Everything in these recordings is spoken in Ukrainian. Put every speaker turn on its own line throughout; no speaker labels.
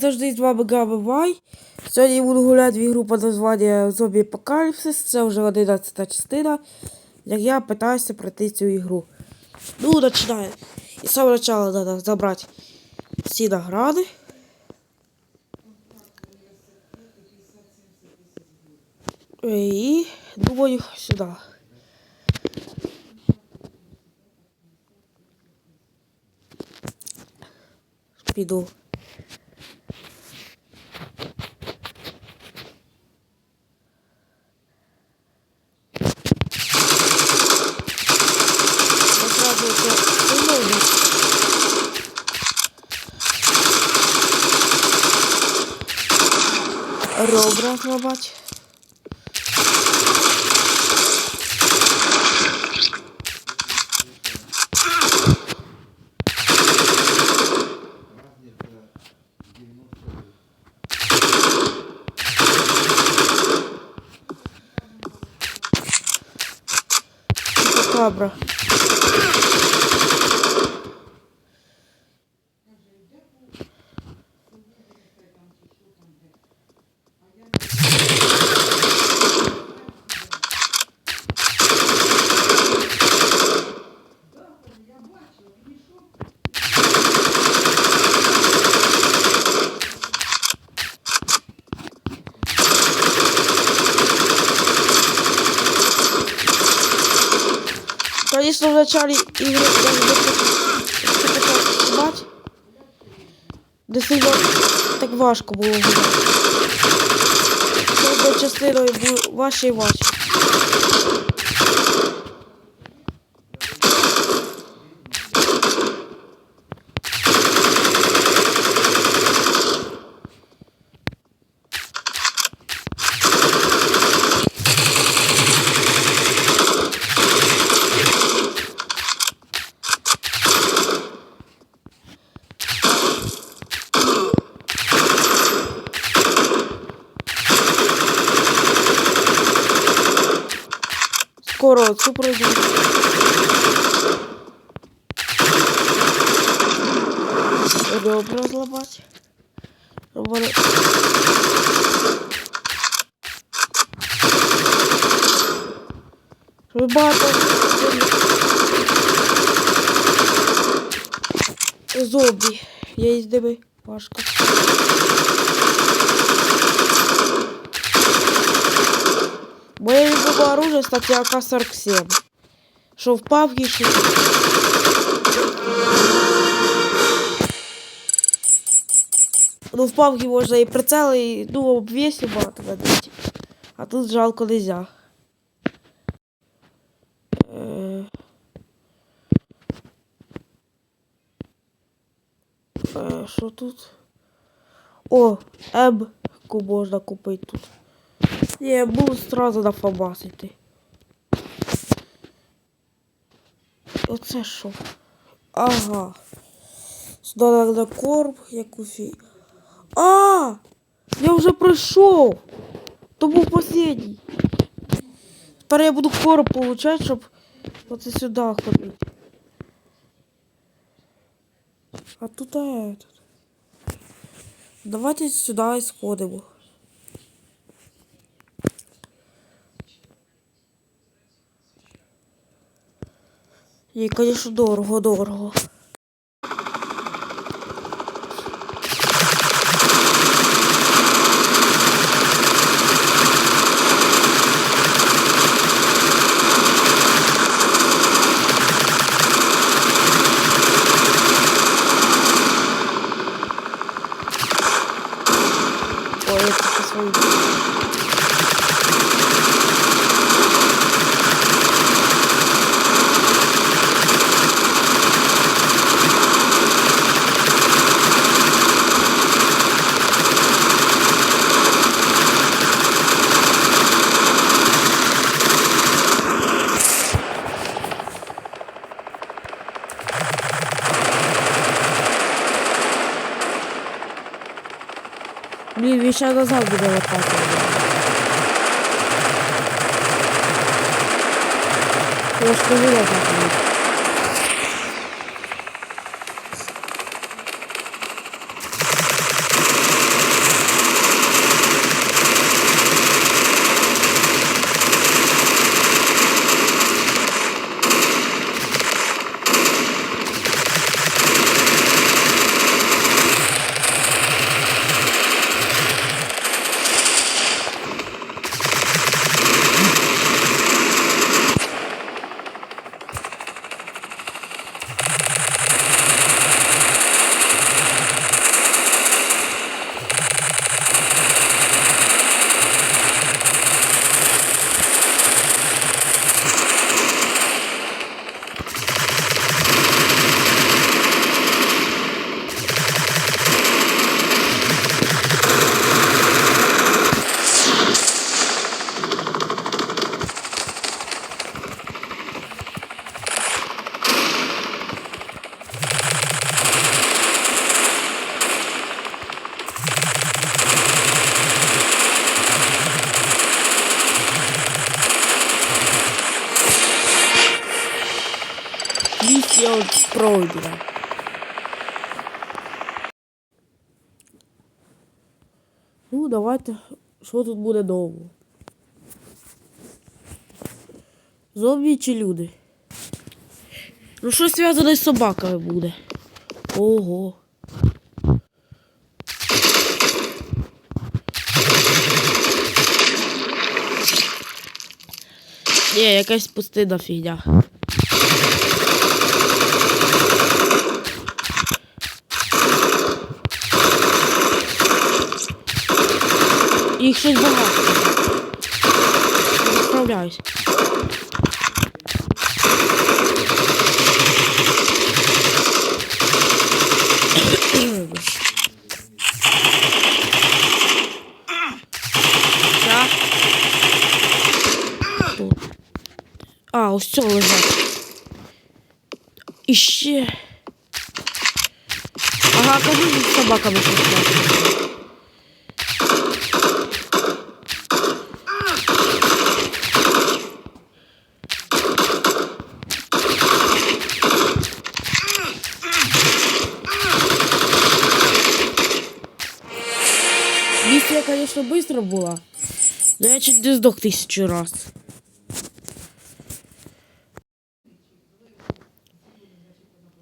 Завжди з вами Габивай. Сьогодні я буду гуляти в ігру під названням Zombie Apocalypse. Це вже 11 частина, як я питаюся пройти цю ігру. Ну, починаю. І з самого початку треба забрати всі награди. І думаю сюди. Піду. Я сразу это вывожу. Ребра сломать. Кабра. Конечно, в начале игры я не бать. Де сильно так важко було гуляти. Кожною частиною важче і. Цю пройду. Ребра зламати. Вони- Щоб зомбі. Я їх важко. Моє любимое оружие, кстати, АК-47. Що в павгі що. Ну, в павгі можна і прицели, і ну, обвісі багато надати. А тут жалко нельзя. Е. Е, Що тут? О, М-ку можна купити тут. Я буду сразу на Фабас. Оце що? Ага. Сюди на корм, як у фі. А! Я вже пройшов! То був останній. Тепер я буду корм получати, щоб оце сюди ходити. А тут а этот. Давайте сюди сходимо. І, звісно, дорого, дорого. Ой, я тільки свою. Блін, він ще назад буде лопати. Я здоровий буде. Ну, давайте. Що тут буде довго? Зомбі чи люди? Ну, що зв'язане з собаками буде? Ого. Ні, якась пустина фігня. Їх багато. Не справляюсь. А, ось цього лежать. І. Ага, кажу, з собаками Миссия, конечно, быстро была. Но я чуть не сдох тысячу раз.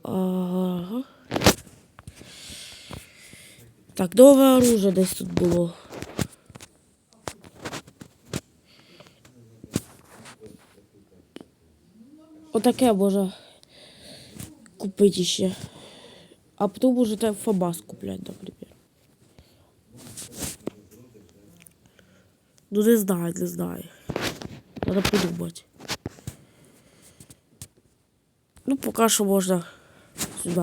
Ага. Так, нове оружие десь тут було. Отаке можна купити ще. А потім можете фабас купляти, наприклад. Ну не знаю, не знаю. Надо подумати. Ну, поки що можна сюди.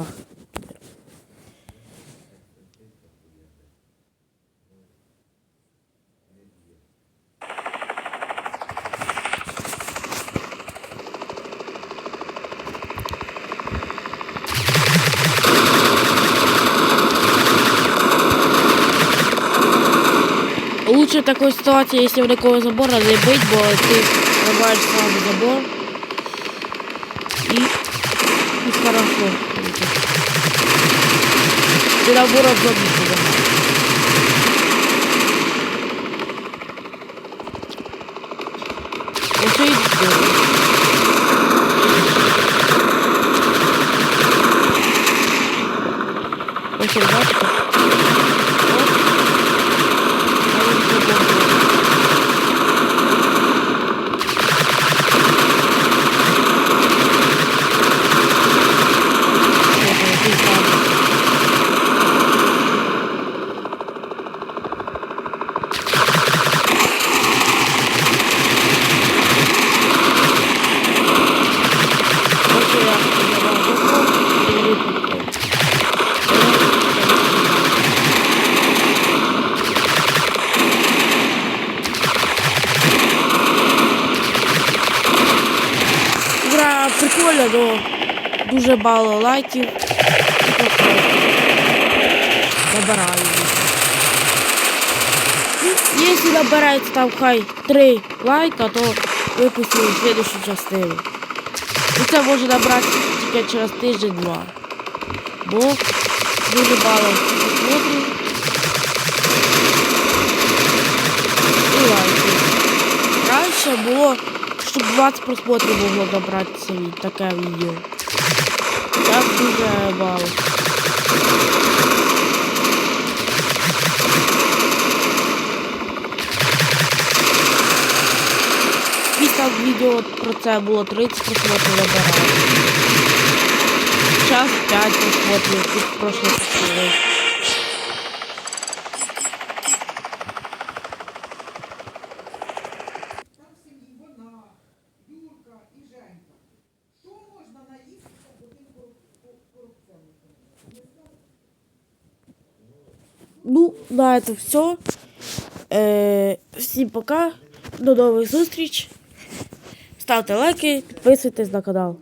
Лучше в такой ситуации, если в такого забора не быть, бо ты рубаешь сразу забор. И, и хорошо. Ты наоборот зомби забор. Еще и здесь. Прикольна, дуже мало лайків. Набираю. Якщо набирається там хай 3 лайка, то випустимо следующу частину. І це може набрати тільки через тиждень-два. Бо дуже мало просмотрів. І лайків. Раніше було, щоб 20 просмотрів могло набратися від таке відео. Так дуже мало. Після відео про це було 30 просмотрів набирало. Час 5 просмотрів від прошлої частини.
Там в сім'ї вона, Юрка і Женька. Що можна наїстися будинку корупціонерів?
Ну, на це все. Е, всім пока. До нових зустріч. Ставте лайки, підписуйтесь на канал.